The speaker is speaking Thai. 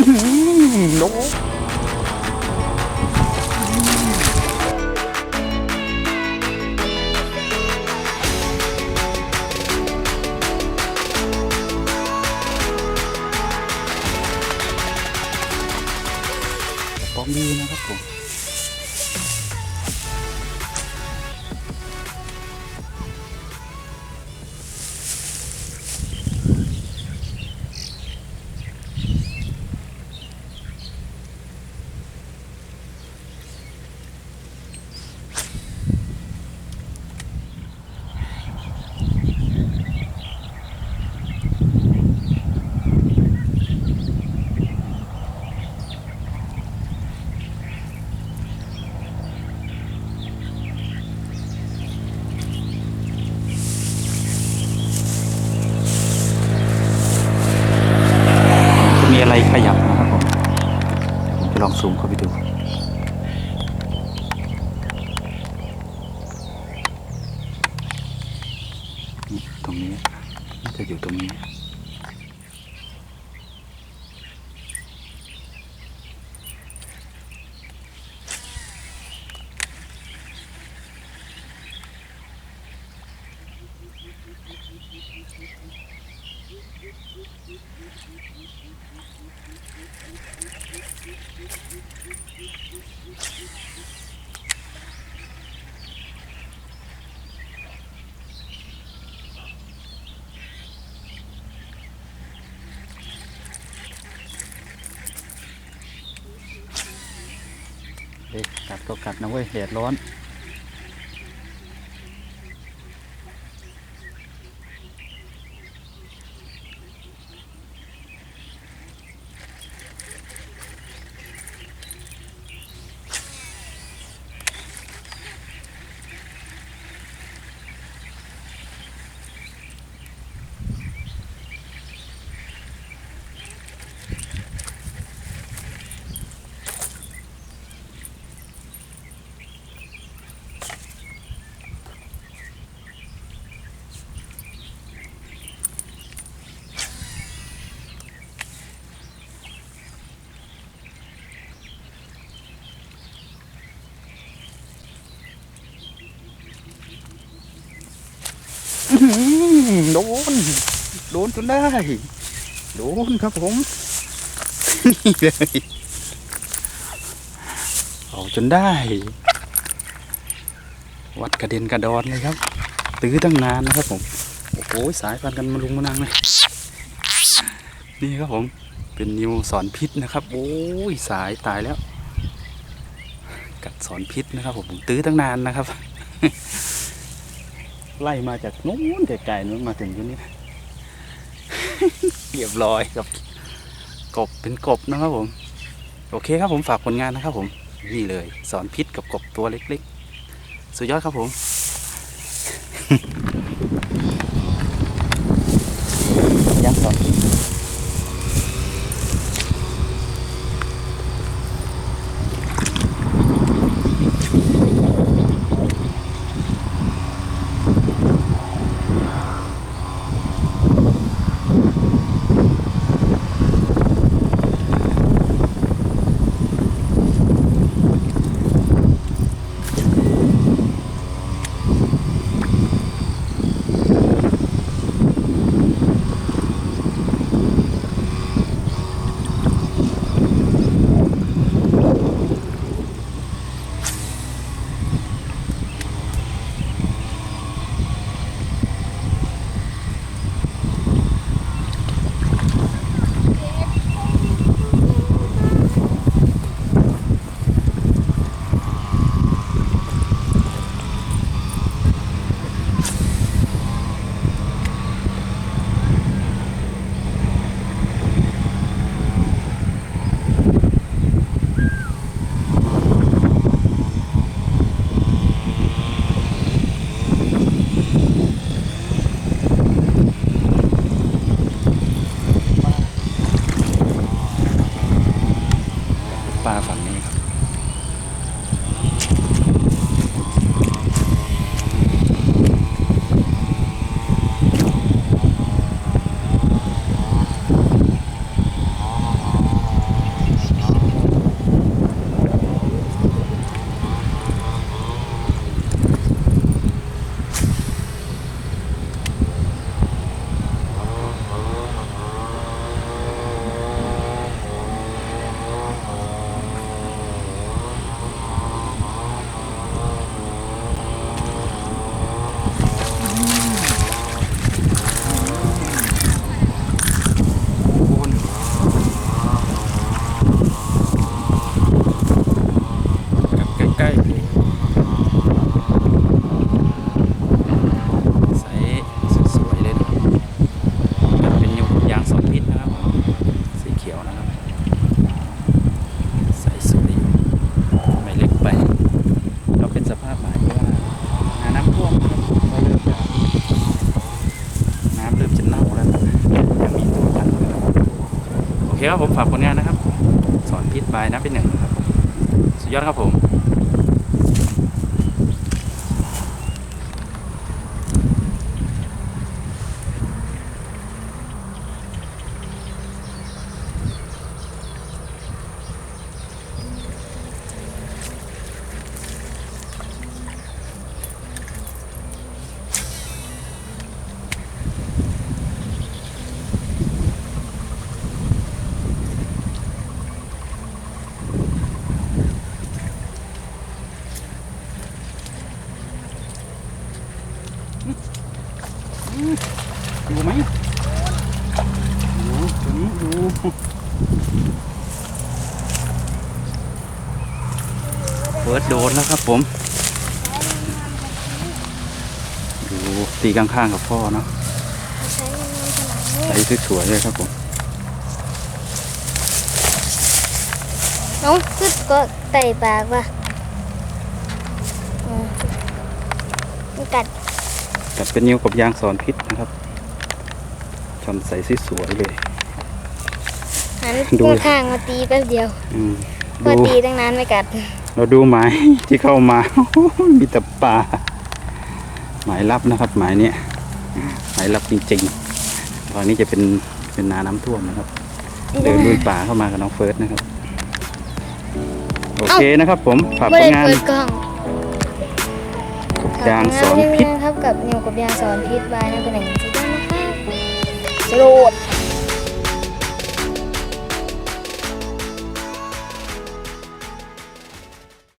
โดนปอมดีนะครับผม อะไรขยับนะครับผมผมจะลองซูมเข้าไปดูตรงนี้น่าจะอยู่ตรงนี้ เด็กกัดก็กัดนะเว้ยแดดร้อน โดน โดนจนได้ โดนครับผม นี่เลย เอาจนได้ วัดกระเด็นกระดอนเลยครับ ตื้อตั้งนานนะครับผม โอ้โหสายพันกันมาลุงมานังเลยนี่ครับผม เป็นนิวสอนพิษนะครับ โอ้ยสายตายแล้ว กัดสอนพิษนะครับผมตื้อตั้งนานนะครับ ไล่มาจากนู้นไกลๆนู้นมาถึงตรงนี้ เรียบร้อยกับกบเป็นกบนะครับผม โอเคครับผมฝากผลงานนะครับผม นี่เลย สอนพิษกับกบตัวเล็กๆ สุดยอดครับผม เคครับผมฝากผลงานนะครับ สอนพิษบายนะเป็นหนึ่งครับ สุดยอดครับผม อยู่ไหมอยู่ตัวนี้อยู่เปิดโดนแล้วครับผมดูตีข้างๆกับพ่อเนาะใช้ยังไงขนาดนี้ใส่สวยๆเลยครับผมน้องขึ้นก็ไต่ปากว่ะอืมมันกัด กัดเป็นนิ้วกับยางสอนพิษนะครับชอนใส่สวยๆเลยหันดูข้างๆมาตีแป๊บเดียวอืมพอดูตีตั้งนานไม่กัด เราดูหมายที่เข้ามา มีแต่ปลาหมายลับนะครับหมายเนี้ยหมายลับจริงๆตอนนี้จะเป็นเป็นนาน้ำท่วมนะครับ เดินลุยป่าเข้ามากับน้องเฟิร์สนะครับ โอเคนะครับผมฝากผไม่ลได้งานเปิดกล้อง ยางสอนพิษ ครับกับนิวกับยางสอนพิษบายนะเป็นหนึ่งสุดยอดนะครับสโลด